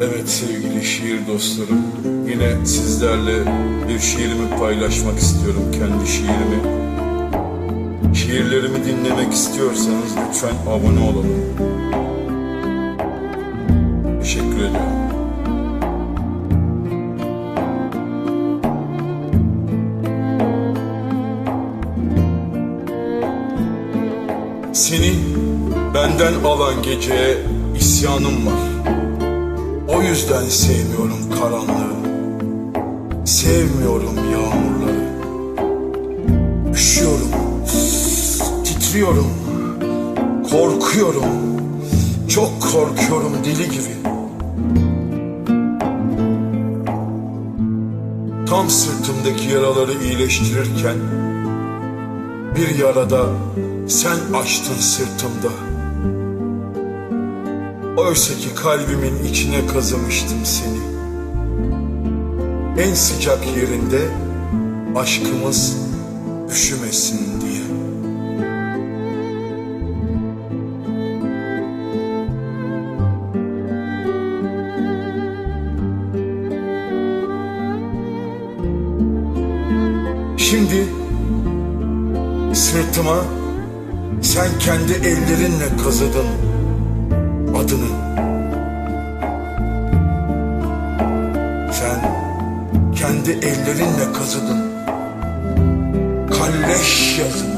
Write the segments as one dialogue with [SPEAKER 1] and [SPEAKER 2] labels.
[SPEAKER 1] Evet sevgili şiir dostlarım, yine sizlerle bir şiirimi paylaşmak istiyorum, kendi şiirimi. Şiirlerimi dinlemek istiyorsanız lütfen abone olalım. Teşekkür ediyorum. Seni benden alan geceye isyanım var. O yüzden sevmiyorum karanlığı. Sevmiyorum yağmurları. Üşüyorum. Titriyorum. Korkuyorum. Çok korkuyorum deli gibi. Tam sırtımdaki yaraları iyileştirirken bir yarada sen açtın sırtımda. Oysa ki kalbimin içine kazımıştım seni. En sıcak yerinde aşkımız üşümesin diye. Şimdi sırtıma sen kendi ellerinle kazıdın adını. Sen kendi ellerinle kazıdın kalleş yazını.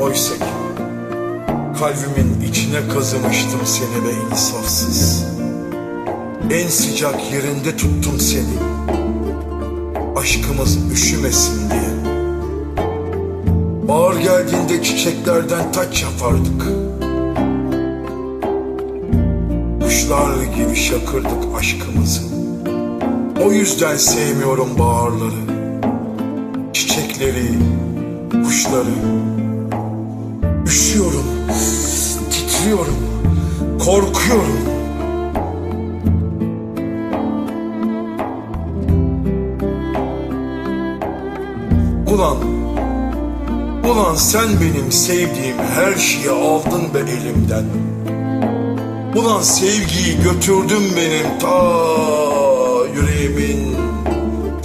[SPEAKER 1] Oysa ki kalbimin içine kazımıştım seni be insafsız. En sıcak yerinde tuttum seni. Aşkımız üşümesin diye. Bahar geldiğinde çiçeklerden taç yapardık. Kuşlar gibi şakırdık aşkımızı. O yüzden sevmiyorum baharları. Çiçekleri, kuşları. Üşüyorum, titriyorum, korkuyorum. Ulan Ulan sen benim sevdiğim her şeyi aldın be elimden. Ulan sevgiyi götürdün benim ta yüreğimin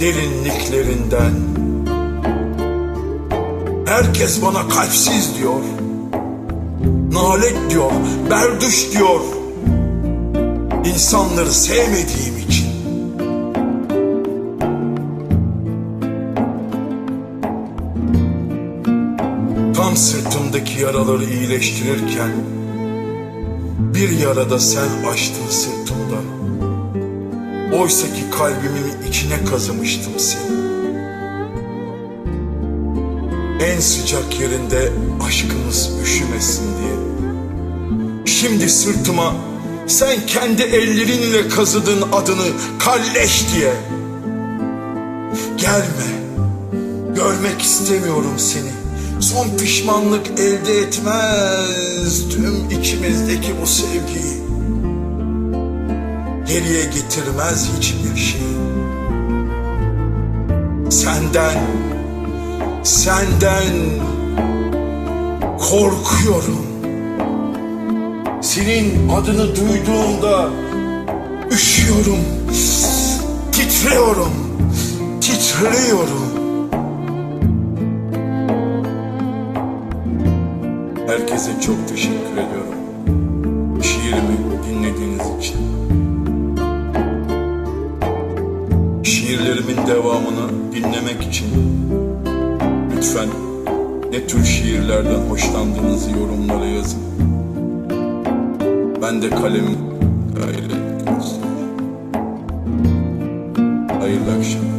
[SPEAKER 1] derinliklerinden. Herkes bana kalpsiz diyor. Nalet diyor, berduş diyor. İnsanları sevmediğim için. Tam sırtımdaki yaraları iyileştirirken bir yarada sen açtın sırtımda. Oysa ki kalbimin içine kazımıştım seni. En sıcak yerinde aşkımız üşümesin diye. Şimdi sırtıma sen kendi ellerinle kazıdın adını kalleş diye. Gelme. Görmek istemiyorum seni. Son pişmanlık elde etmez tüm içimizdeki bu sevgiyi. Geriye getirmez hiçbir şey. Senden, senden korkuyorum. Senin adını duyduğumda üşüyorum, titriyorum, titriyorum. Herkese çok teşekkür ediyorum. Şiirimi dinlediğiniz için. Şiirlerimin devamını dinlemek için lütfen ne tür şiirlerden hoşlandığınızı yorumlara yazın. Ben de kalemim gayret. Hayırlı akşamlar.